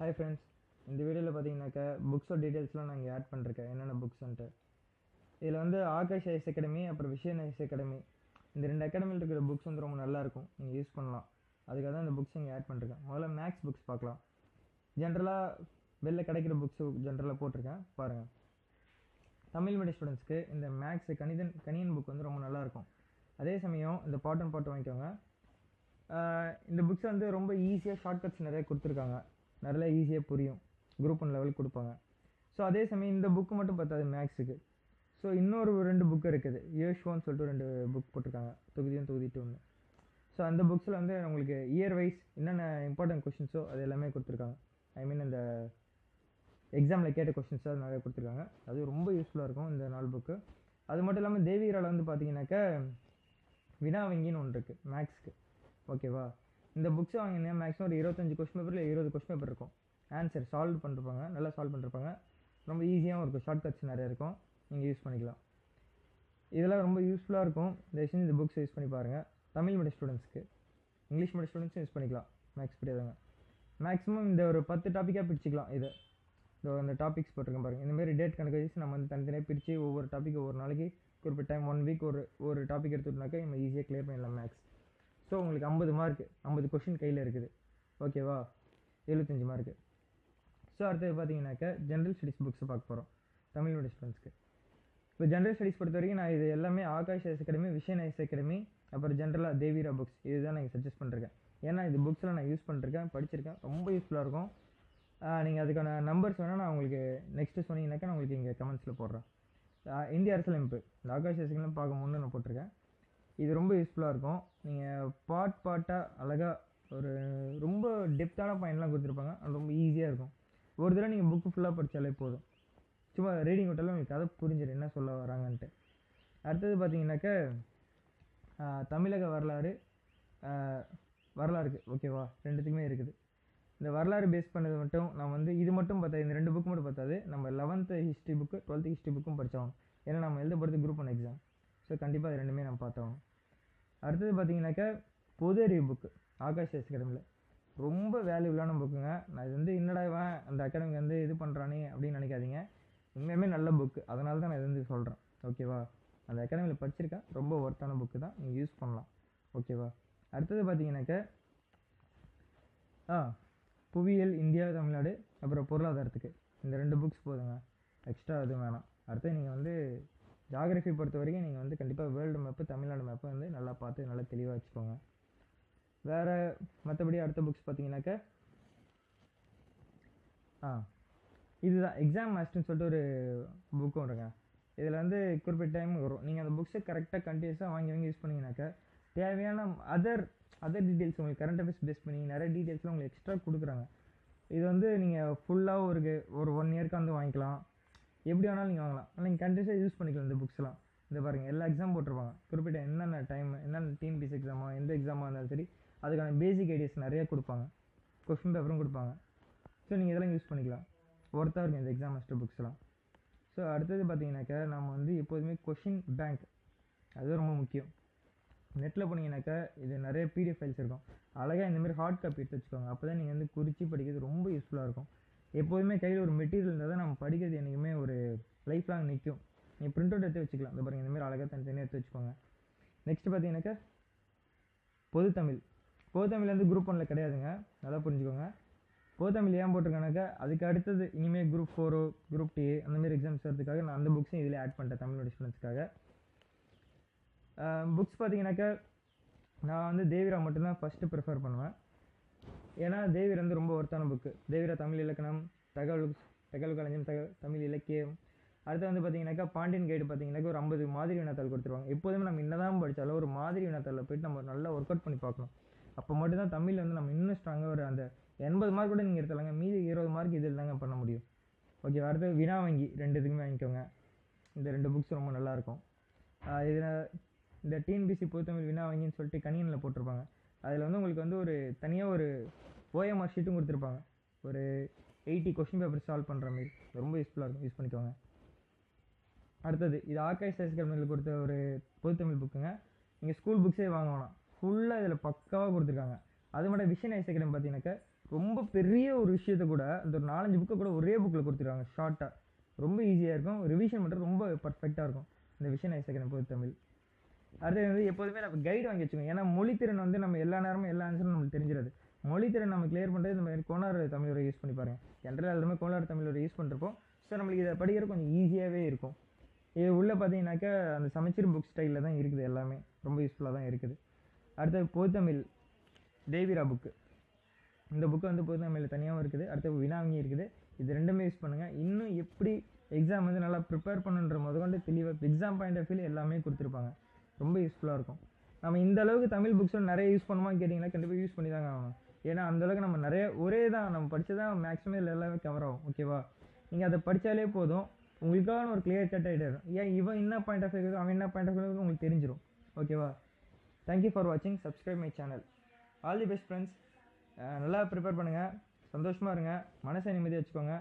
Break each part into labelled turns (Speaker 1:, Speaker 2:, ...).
Speaker 1: Hi friends இந்த வீடியோவில் பார்த்தீங்கன்னாக்கா புக்ஸோட டீட்டெயில்ஸ்லாம் நான் இங்கே ஆட் பண்ணிருக்கேன் என்னென்ன புக்ஸ்ன்ட்டு இதில் வந்து ஆகாஷ் ஐஸ் அகாடமி அப்புறம் விஷயன் ஐஸ் அகாடமி இந்த ரெண்டு அகாடமியில் இருக்கிற புக்ஸ் வந்து ரொம்ப நல்லாயிருக்கும் நீங்கள் யூஸ் பண்ணலாம். அதுக்காக தான் இந்த புக்ஸ் இங்கே ஆட் பண்ணிருக்கேன் முதல்ல மேக்ஸ் புக்ஸ் பார்க்கலாம். ஜென்ரலாக வெளில கிடைக்கிற புக்ஸு ஜென்ரலாக போட்டிருக்கேன். பாருங்கள் தமிழ் மீடியம் ஸ்டூடெண்ட்ஸ்க்கு இந்த மேக்ஸ் கணிதன் கணியன் புக் வந்து ரொம்ப நல்லாயிருக்கும் அதே சமயம் இந்த பாட் அண்ட் பாட்டு வாங்கிக்கோங்க. இந்த புக்ஸ் வந்து ரொம்ப ஈஸியாக ஷார்ட்கட்ஸ் நிறைய கொடுத்துருக்காங்க. நிறைய ஈஸியாக புரியும். குரூப் ஒன் லெவல் கொடுப்பாங்க. ஸோ அதே சமயம் இந்த புக்கு மட்டும் பார்த்தாது மேக்ஸுக்கு ஸோ இன்னொரு ரெண்டு புக் இருக்குது. யோஷ்வான்னு சொல்லிட்டு ரெண்டு புக் போட்டிருக்காங்க. தொகுதியும் தொகுதி ஒன்று ஸோ அந்த புக்ஸில் வந்து உங்களுக்கு இயர் வைஸ் என்னென்ன இம்பார்ட்டன்ட் கொஷின்ஸோ அது எல்லாமே கொடுத்துருக்காங்க. ஐ மீன் இந்த எக்ஸாமில் கேட்ட கொஷின்ஸோ அது நிறைய கொடுத்துருக்காங்க. அது ரொம்ப யூஸ்ஃபுல்லாக இருக்கும் இந்த நாலு புக்கு அது மட்டும் இல்லாமல் தேவியரால் வந்து பார்த்தீங்கன்னாக்கா வினா வங்கின்னு ஒன்று இருக்குது மேக்ஸ்க்கு ஓகேவா இந்த புக்ஸை வாங்கினேன் மேக்ஸிமம் ஒரு இருபத்தஞ்சு கொஸ்டின் பேப்பர் இல்லை இருபது கொஸ்டின் பேப்பர் இருக்கும். ஆன்சர் சால்வ் பண்ணிருப்பாங்க நல்லா சால்வ் பண்ணிருப்பாங்க. ரொம்ப ஈஸியாகவும் இருக்கும். ஷார்ட்கட்ஸ் நிறைய இருக்கும். நீங்கள் யூஸ் பண்ணிக்கலாம். இதெல்லாம் ரொம்ப யூஸ்ஃபுல்லாக இருக்கும். தயவுசெஞ்சு இந்த புக்ஸ் யூஸ் பண்ணி பாருங்கள் தமிழ் மீடியம் ஸ்டூடெண்ட்ஸ்க்கு இங்கிலீஷ் மீடியம் ஸ்டூடெண்ட்ஸும் யூஸ் பண்ணிக்கலாம். மேக்ஸ் பிடியாதவங்க மேக்ஸிமம் இந்த ஒரு பத்து டாப்பிக்காக பிரிச்சுக்கலாம் இது. இந்த அந்த டாபிக்ஸ் போட்டிருக்கேன் பாருங்கள் இந்த மாதிரி டேட் கணக்கு வச்சு நம்ம வந்து தனித்தனியாக பிரித்து ஒவ்வொரு டாபிக் ஒவ்வொரு நாளைக்கு குறிப்பிட்ட டைம் ஒன் வீக் ஒரு ஒரு டாபிக் எடுத்துட்டோம்னாக்கா நம்ம ஈஸியாக கிளியர் பண்ணிடலாம் மேக்ஸ் ஸோ உங்களுக்கு ஐம்பது மார்க் ஐம்பது கொஷின் கையில் இருக்குது. ஓகேவா எழுபத்தஞ்சி மார்க்கு ஸோ அடுத்தது பார்த்தீங்கன்னாக்கா ஜென்ரல் ஸ்டடீஸ் புக்ஸை பார்க்க போகிறோம் தமிழ்நாடு ஸ்டூடெண்ட்ஸ்க்கு இப்போ ஜென்ரல் ஸ்டடீஸ் பொறுத்த வரைக்கும் நான் இது எல்லாமே Akash IAS academy Vision IAS academy அப்புறம் ஜென்ரலாக தேவிரா புக்ஸ் இதுதான் நான் சஜஸ்ட் பண்ணிருக்கேன். ஏன்னா இது புக்ஸில் நான் யூஸ் பண்ணிருக்கேன் படிச்சிருக்கேன். ரொம்ப யூஸ்ஃபுல்லாக இருக்கும். நீங்கள் அதுக்கான நம்பர்ஸ் வேணால் நான் உங்களுக்கு நெக்ஸ்ட்டு சொன்னீங்கன்னாக்கா நான் உங்களுக்கு இங்கே கமெண்ட்ஸில் போடுறேன். இந்திய அரசியலமைப்பு. இந்த ஆகாஷ் ஐஸ் பார்க்க முன்னு நான் போட்டிருக்கேன். இது ரொம்ப யூஸ்ஃபுல்லாக இருக்கும். நீங்கள் பாட் பாட்டாக அழகாக ஒரு ரொம்ப டெப்த்தான பாயிண்ட்லாம் கொடுத்துருப்பாங்க. அது ரொம்ப ஈஸியாக இருக்கும். ஒரு தடவை நீங்கள் புக்கு ஃபுல்லாக படித்தாலே போதும். சும்மா ரீடிங் விட்டாலும் உங்களுக்கு கதை புரிஞ்சிடும் என்ன சொல்ல வராங்கன்ட்டு. அடுத்தது பார்த்தீங்கன்னாக்கா தமிழக வரலாறு வரலாறு ஓகேவா ரெண்டுத்துக்குமே இருக்குது. இந்த வரலாறு பேஸ் பண்ணது மட்டும் நான் வந்து இது மட்டும் பார்த்தா இந்த ரெண்டு புக்கு மட்டும் பார்த்தாது. நம்ம eleventh history book twelfth history புக்கும் படித்தாகணும் ஏன்னா நம்ம எழுத போகிறது குரூப் ஒன் எக்ஸாம் ஸோ கண்டிப்பாக அது ரெண்டுமே நம்ம பார்த்தோம். அடுத்தது பார்த்தீங்கன்னாக்கா பொது அறிவு புக்கு ஆகாஷ் எஸ் அகாடமியில் ரொம்ப வேல்யூபிளான புக்குங்க நான் இது வந்து என்னடா இவன் அந்த அகாடமி வந்து இது பண்ணுறானே அப்படின்னு நினைக்காதீங்க. உண்மையுமே நல்ல புக்கு அதனால தான் நான் இது வந்து சொல்கிறேன் ஓகேவா அந்த அகாடமியில் படிச்சிருக்கேன் ரொம்ப ஒர்த்தான புக்கு தான். நீங்கள் யூஸ் பண்ணலாம். ஓகேவா அடுத்தது பார்த்தீங்கன்னாக்க ஆ புவியியல் இந்தியா தமிழ்நாடு அப்புறம் பொருளாதாரத்துக்கு. இந்த ரெண்டு புக்ஸ் போதுங்க. எக்ஸ்ட்ரா எதுவும் வேணாம். அடுத்து நீங்கள் வந்து ஜாகிரஃபி பொறுத்த வரைக்கும் நீங்கள் வந்து கண்டிப்பாக வேர்ல்டு மேப்பு தமிழ்நாடு மேப்பை வந்து நல்லா பார்த்து நல்லா தெளிவாக வச்சுக்கோங்க. வேறு மற்றபடி அடுத்த புக்ஸ் பார்த்தீங்கன்னாக்க ஆ இதுதான் எக்ஸாம் மாஸ்டர்னு சொல்லிட்டு ஒரு புக்கும் இருங்க இதில் வந்து குறிப்பிட்ட டைம் வரும். நீங்கள் அந்த புக்ஸை கரெக்டாக கண்டினியூஸாக வாங்கி வாங்கி யூஸ் பண்ணீங்கன்னாக்கா தேவையான அதர் அதர் டீட்டெயில்ஸ் உங்களுக்கு கரண்ட் அஃபேர்ஸ் பேஸ் பண்ணி நிறைய டீட்டெயில்ஸ்லாம் உங்களுக்கு எக்ஸ்ட்ரா கொடுக்குறாங்க. இது வந்து நீங்கள் ஃபுல்லாக ஒரு ஒரு ஒன் இயர்க்கு வந்து வாங்கிக்கலாம். எப்படி வேணாலும் நீங்கள் வாங்கலாம். ஆனால் நீங்கள் கண்டினியூஸாக யூஸ் பண்ணிக்கலாம் இந்த புக்ஸ்லாம் இந்த பாருங்கள் எல்லா எக்ஸாம் போட்டிருப்பாங்க. குறிப்பிட்ட என்னென்ன டைம் என்னென்ன டிஎன்பிஎஸ் எக்ஸாமா எந்த எக்ஸாமாக இருந்தாலும் சரி அதுக்கான பேசிக் ஐடியாஸ் நிறைய கொடுப்பாங்க. கொஸ்டின் பேப்பரும் கொடுப்பாங்க. ஸோ நீங்கள் இதெல்லாம் யூஸ் பண்ணிக்கலாம். ஒர்த்தாக இருக்கும் இந்த எக்ஸாம் மாஸ்டர் புக்ஸ்லாம் ஸோ அடுத்தது பார்த்தீங்கன்னாக்கா நம்ம வந்து எப்போதுமே கொஷின் பேங்க் அது ரொம்ப முக்கியம். நெட்டில் போனீங்கன்னாக்கா இது நிறைய பிடிஎஃப் ஃபைல்ஸ் இருக்கும். அழகாக இந்தமாரி ஹார்ட் காப்பி எடுத்து வச்சுக்கோங்க. அப்போ தான் நீங்கள் வந்து குறித்து படிக்கிறது ரொம்ப யூஸ்ஃபுல்லாக இருக்கும். எப்போதுமே கையில் ஒரு மெட்டீரியல் இருந்தால் தான் நம்ம படிக்கிறது என்றைக்குமே ஒரு லைஃப் லாங் நிற்கும் நீங்கள் பிரிண்ட் அவுட் எடுத்து வச்சுக்கலாம். இந்த பாருங்கள் இந்தமாதிரி அழகாக தனித்தனியாக எடுத்து வச்சுக்கோங்க. நெக்ஸ்ட் பார்த்தீங்கன்னாக்கா பொதுத்தமிழ். பொதுத்தமிழ் வந்து குரூப் ஒன்ல கிடையாதுங்க. நல்லா புரிஞ்சுக்கோங்க. பொதுத்தமிழ் ஏன் போட்டிருக்கானாக்கா அதுக்கு அடுத்தது இனிமேல் குரூப் ஃபோரோ குரூப் டி அந்தமாரி எக்ஸாம்ஸ் வரதுக்காக நான் அந்த புக்ஸையும் இதில் ஆட் பண்ணிட்டேன் தமிழோட ஸ்டூடெண்ட்ஸ்க்காக புக்ஸ் பார்த்தீங்கன்னாக்கா நான் வந்து தேவிரா மட்டும்தான் ஃபஸ்ட்டு ப்ரிஃபர் பண்ணுவேன். ஏன்னா தேவிரா வந்து ரொம்ப ஒர்த்தான புக்கு தேவிரா தமிழ் இலக்கணம் தகவல் தகவல் களஞ்சியம் தக தமிழ் இலக்கியம். அடுத்து வந்து பார்த்தீங்கன்னாக்கா பாண்டியன் கைடு பார்த்தீங்கன்னாக்கா ஒரு ஐம்பது மாதிரி வினாத்தாள் கொடுத்துருவாங்க. எப்போதுமே நம்ம என்னதான் படித்தாலும் ஒரு மாதிரி வினாத்தாளில் போயிட்டு நம்ம நல்லா ஒர்க் அவுட் பண்ணி பார்க்கணும். அப்போ மட்டும்தான் தமிழ் வந்து நம்ம இன்னும் ஸ்ட்ராங்காக ஒரு அந்த எண்பது மார்க் கூட நீங்கள் எடுத்துலாங்க மீதி இருபது மார்க் இதில் தாங்க பண்ண முடியும். ஓகே அடுத்து வினா வங்கி. ரெண்டு இதுக்குமே வாங்கிக்கோங்க. இந்த ரெண்டு புக்ஸ் ரொம்ப நல்லாயிருக்கும் இதில் இந்த டிஎன்பிசி பொதுத்தமிழ் வினா வங்கின்னு சொல்லிட்டு கணியனில் போட்டிருப்பாங்க. அதில் வந்து உங்களுக்கு வந்து ஒரு தனியாக ஒரு ஓஎம்ஆர் ஷீட்டும் கொடுத்துருப்பாங்க. ஒரு எயிட்டி கொஷின் பேப்பர் சால்வ் பண்ணுற மாதிரி. ரொம்ப யூஸ்ஃபுல்லாக இருக்கும். யூஸ் பண்ணிக்கோங்க. அடுத்தது இது ஆர்கை சைஸ் கொடுத்த ஒரு பொதுத்தமிழ் புக்குங்க நீங்கள் ஸ்கூல் புக்ஸே வாங்க வேணாம் ஃபுல்லாக இதில் பக்காவாக கொடுத்துருக்காங்க. அது மட்டும் விஷன் ஐஸ் பார்த்தீங்கன்னாக்கா ரொம்ப பெரிய ஒரு விஷயத்த கூட அந்த ஒரு நாலஞ்சு புக்கை கூட ஒரே புக்கில் கொடுத்துருக்காங்க. ஷார்ட்டாக ரொம்ப ஈஸியாக இருக்கும். ரிவிஷன் மட்டும் ரொம்ப பர்ஃபெக்டாக இருக்கும். இந்த விஷன் நான் பொதுத்தமிழ். அடுத்தது வந்து எப்போதுமே நம்ம கைடு வாங்கி வச்சுக்கோங்க ஏன்னா மொழித்திறன் வந்து நம்ம எல்லா நேரமும் எல்லா ஆன்சரும் நம்மளுக்கு தெரிஞ்சிடாது. மொழித்திறன் நம்ம கிளியர் பண்ணுறது இந்த மாதிரி கோனார் தமிழரை யூஸ் பண்ணி பாருங்கள் ஜென்ரலாக எல்லாருமே கோனார் தமிழரை யூஸ் பண்ணுறப்போ ஸோ நம்மளுக்கு இதை படிக்கிற கொஞ்சம் ஈஸியாகவே இருக்கும். இது உள்ளே பார்த்தீங்கன்னாக்கா அந்த சமைச்சர் புக் ஸ்டைலில் தான் இருக்குது எல்லாமே. ரொம்ப யூஸ்ஃபுல்லாக தான் இருக்குது. அடுத்தது பொதுத்தமிழ் தேவிரா புக்கு இந்த புக்கு வந்து பொதுத்தமிழில் தனியாகவும் இருக்குது. அடுத்து வினாவங்கி இருக்குது. இது ரெண்டுமே யூஸ் பண்ணுங்கள் இன்னும் எப்படி எக்ஸாம் வந்து நல்லா ப்ரிப்பேர் பண்ணுன்ற முதற்கொண்டு தெளிவாக எக்ஸாம் பாயிண்ட் ஆஃப் வியூ எல்லாமே கொடுத்துருப்பாங்க. ரொம்ப யூஸ்ஃபுல்லாக இருக்கும். நம்ம இந்த அளவுக்கு தமிழ் புக்ஸ் நிறைய யூஸ் பண்ணுமான்னு கேட்டிங்கன்னா கண்டிப்பாக யூஸ் பண்ணி தாங்க ஆகணும். ஏன்னா அந்தளவுக்கு நம்ம நிறைய ஒரே தான் நம்ம படித்ததான் மேக்ஸிமம் இதில் எல்லாமே கவர் ஆகும் ஓகேவா நீங்கள் அதை படித்தாலே போதும். உங்களுக்கான ஒரு கிளியர் கட் ஆகிடும் ஏன் இவன் என்ன பாயிண்ட் ஆஃப் இருக்கு அவன் என்ன பாயிண்ட் ஆஃப் வியூ உங்களுக்கு தெரிஞ்சிடும் ஓகேவா தேங்க்யூ ஃபார் வாட்சிங் subscribe my channel all the best friends நல்லா ப்ரிப்பேர் பண்ணுங்கள் சந்தோஷமாக இருங்க. மனசை நிம்மதியாக வச்சுக்கோங்க.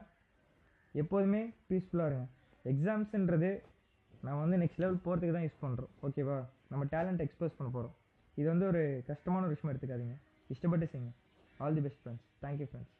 Speaker 1: எப்போதுமே பீஸ்ஃபுல்லாக இருங்க. எக்ஸாம்ஸுன்றது நான் வந்து நெக்ஸ்ட் லெவல் போகிறதுக்கு தான் யூஸ் பண்ணுறோம் ஓகேவா நம்ம டேலண்ட் எக்ஸ்போஸ் பண்ண போகிறோம் இது வந்து ஒரு கஷ்டமான ஒரு விஷயம் எடுத்துக்காதீங்க. இஷ்டப்பட்டு செய்யுங்க. All the best friends thank you friends